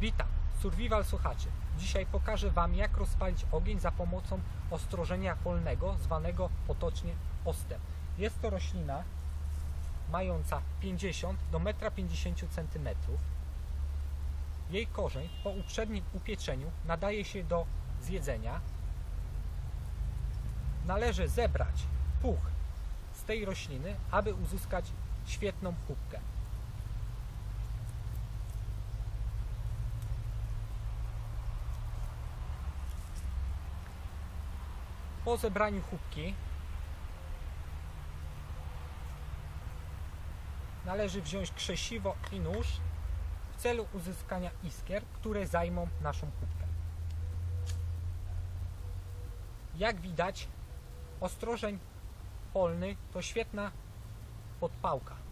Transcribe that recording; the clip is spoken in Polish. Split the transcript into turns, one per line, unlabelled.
Witam, Survival Słuchaczy. Dzisiaj pokażę Wam, jak rozpalić ogień za pomocą ostrożenia polnego, zwanego potocznie ostem. Jest to roślina mająca 50 do 1,50 cm. Jej korzeń po uprzednim upieczeniu nadaje się do zjedzenia. Należy zebrać puch z tej rośliny, aby uzyskać świetną kubkę. Po zebraniu chubki należy wziąć krzesiwo i nóż w celu uzyskania iskier, które zajmą naszą kubkę. Jak widać, ostrożeń polny to świetna podpałka.